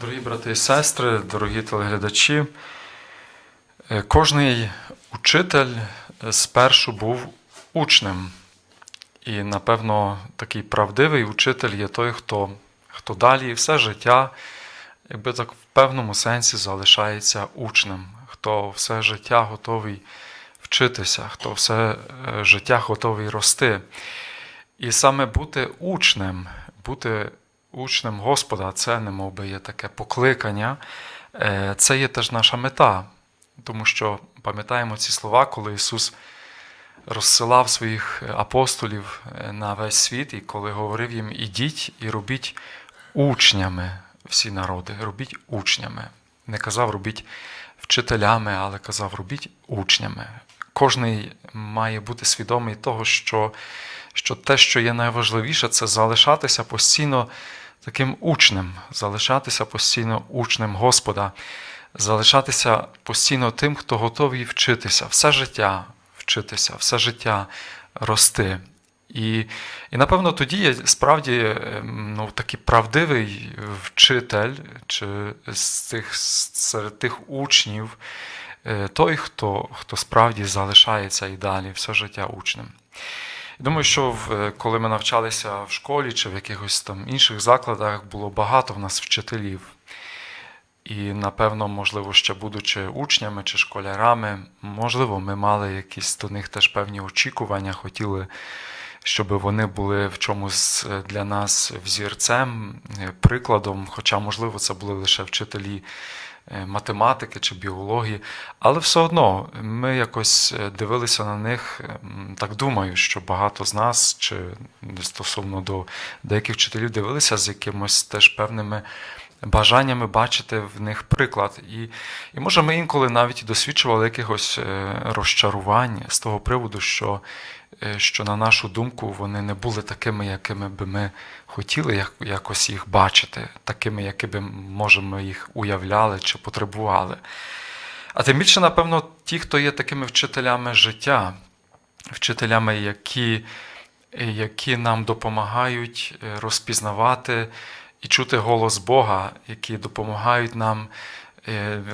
Дорогі брати і сестри, дорогі телеглядачі, е, кожний учитель спершу був учнем. І, напевно, такий правдивий учитель є той, хто, хто далі все життя, якби так в певному сенсі залишається учнем, хто все життя готовий вчитися, хто все е, життя готовий рости. І саме бути учнем, бути учнем Господа, це не би є таке покликання, Е, це є теж наша мета. Тому що пам'ятаємо ці слова, коли Ісус розсилав своїх апостолів е, на весь світ, і коли говорив їм: ідіть і робіть учнями всі народи, робіть учнями. Не казав робіть вчителями, але казав робіть учнями. Кожний має бути свідомий того, що, що те, що є найважливіше, це залишатися постійно таким учнем, залишатися постійно учнем Господа, залишатися постійно тим, хто готовий вчитися, все життя вчитися, все життя рости. І, і напевно, тоді є справді ем, ну, такий правдивий вчитель, чи з тих, серед тих учнів, е, той, хто, хто справді залишається і далі все життя учнем. Думаю, що в, коли ми навчалися в школі чи в якихось там інших закладах, було багато в нас вчителів. І, напевно, можливо, ще будучи учнями чи школярами, можливо, ми мали якісь до них теж певні очікування, хотіли, щоб вони були в чомусь для нас взірцем, е, прикладом, хоча, можливо, це були лише вчителі е, математики чи біології, але все одно ми якось е, дивилися на них, так думаю, що багато з нас, чи стосовно до деяких вчителів, дивилися з якимось теж певними бажаннями бачити в них приклад. І, і може ми інколи навіть досвідчували якихось е, розчарувань з того приводу, що, е, що на нашу думку вони не були такими, якими би ми хотіли якось їх бачити, такими, якими може ми їх уявляли чи потребували. А тим більше, напевно, ті, хто є такими вчителями життя, вчителями, які, які нам допомагають е, розпізнавати і чути голос Бога, які допомагають нам е,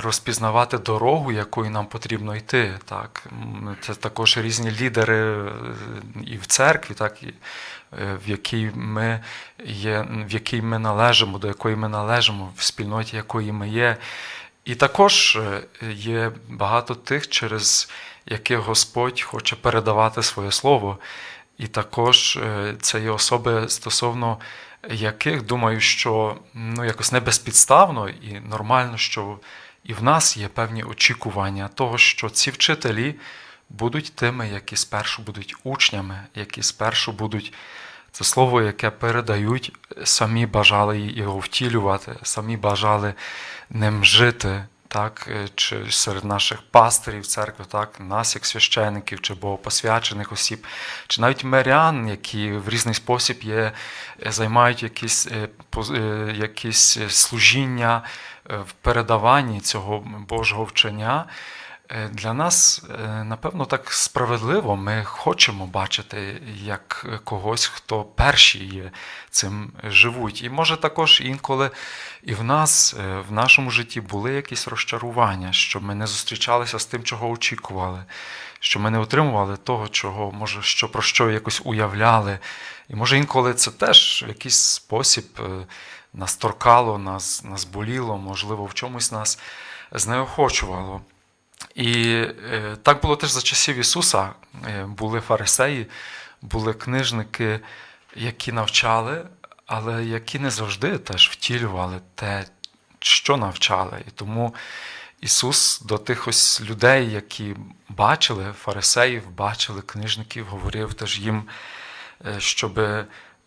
розпізнавати дорогу, якою нам потрібно йти. Так? Це також різні лідери е, і в церкві, так? і, е, в якій ми є, в якій ми належимо, до якої ми належимо, в спільноті якої ми є. І також е, є багато тих, через яких Господь хоче передавати своє слово. І також е, це є особи, стосовно яких думаю, що ну, якось не безпідставно і нормально, що і в нас є певні очікування того, що ці вчителі будуть тими, які спершу будуть учнями, які спершу будуть це слово, яке передають, самі бажали його втілювати, самі бажали ним жити. Так, е, чи серед наших пастирів церкви, так, нас, як священиків, чи богопосвячених осіб, чи навіть мирян, які в різний спосіб є, е, займають якісь, е, якісь служіння в передаванні цього Божого вчення. Е, Для нас, е, напевно, так справедливо. Ми хочемо бачити як когось, хто перші є цим живуть. І може також інколи і в нас, е, в нашому житті були якісь розчарування, що ми не зустрічалися з тим, чого очікували, що ми не отримували того, чого, може, що про що якось уявляли. І може інколи це теж в якийсь спосіб е, нас торкало, нас, нас боліло, можливо, в чомусь нас знеохочувало. І е, так було теж за часів Ісуса. Е, були фарисеї, були книжники, які навчали, але які не завжди теж втілювали те, що навчали. І тому Ісус до тих ось людей, які бачили фарисеїв, бачили книжників, говорив теж їм, е, щоб,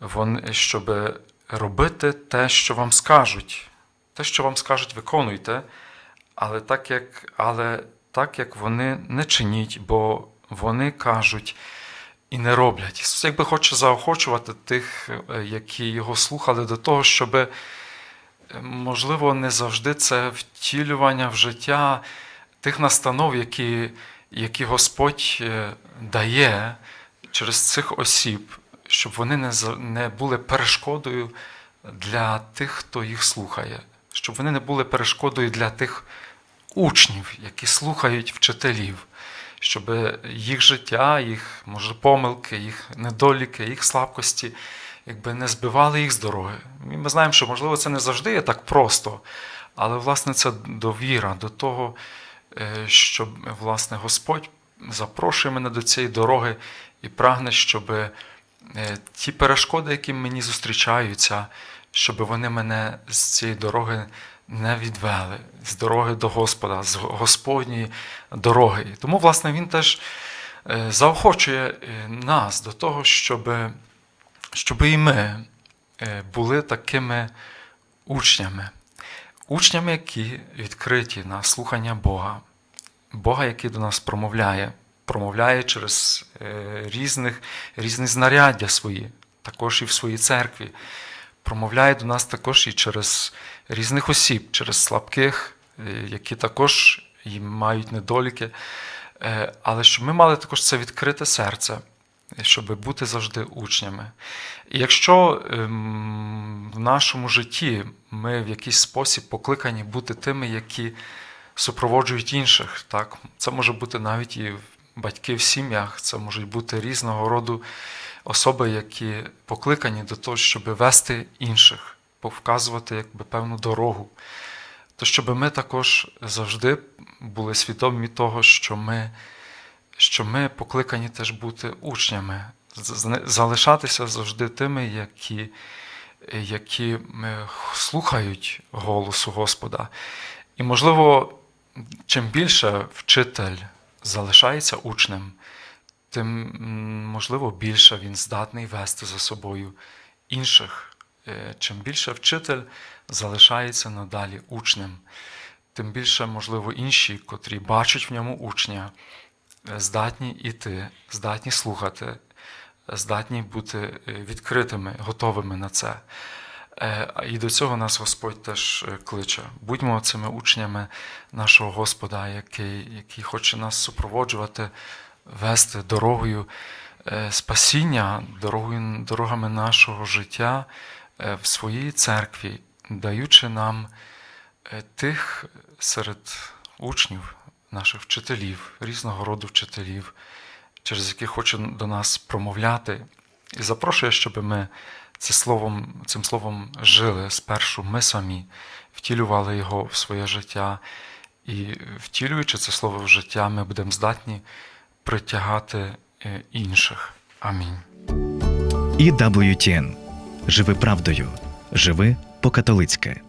вони, щоб робити те, що вам скажуть. Те, що вам скажуть, виконуйте, але так як, але так як вони не чиніть, бо вони кажуть і не роблять. Ісус якби хоче заохочувати тих, е, які його слухали, до того, щоб, е, можливо, не завжди це втілювання в життя тих настанов, які, які Господь е, дає через цих осіб, щоб вони не, не були перешкодою для тих, хто їх слухає, щоб вони не були перешкодою для тих учнів, які слухають вчителів, щоб їх життя, їх може помилки, їх недоліки, їх слабкості якби не збивали їх з дороги. І ми знаємо, що можливо це не завжди є так просто, але власне це довіра до того, е, що власне Господь запрошує мене до цієї дороги і прагне, щоб е, ті перешкоди, які мені зустрічаються, щоб вони мене з цієї дороги не відвели, з дороги до Господа, з Господньої дороги. Тому, власне, він теж е, заохочує е, нас до того, щоб, щоб і ми е, були такими учнями, учнями, які відкриті на слухання Бога, Бога, який до нас промовляє, промовляє через різних, різні знаряддя свої, також і в своїй церкві. Промовляє до нас також і через різних осіб, через слабких, е, які також і мають недоліки. Е, Але щоб ми мали також це відкрите серце, щоб бути завжди учнями. І якщо ем, в нашому житті ми в якийсь спосіб покликані бути тими, які супроводжують інших, так? це може бути навіть і батьки в сім'ях, це можуть бути різного роду особи, які покликані до того, щоб вести інших, повказувати якби певну дорогу. То щоб ми також завжди були свідомі того, що ми, що ми покликані теж бути учнями, залишатися завжди тими, які, які е, слухають голосу Господа. І, можливо, чим більше вчитель залишається учнем, тим, можливо, більше він здатний вести за собою інших. Е, Чим більше вчитель залишається надалі учнем, тим більше, можливо, інші, котрі бачать в ньому учня, е, здатні йти, здатні слухати, здатні бути е, відкритими, готовими на це. Е, І до цього нас Господь теж е, кличе. Будьмо цими учнями нашого Господа, який, який хоче нас супроводжувати, вести дорогою е, спасіння, дорогою, дорогами нашого життя в своїй церкві, даючи нам тих серед учнів, наших вчителів, різного роду вчителів, через яких хоче до нас промовляти, і запрошує, щоб ми це словом, цим словом жили спершу ми самі, втілювали його в своє життя, і втілюючи це слово в життя, ми будемо здатні притягати е, інших. Амінь. І WTN. Живи правдою. Живи по-католицьки.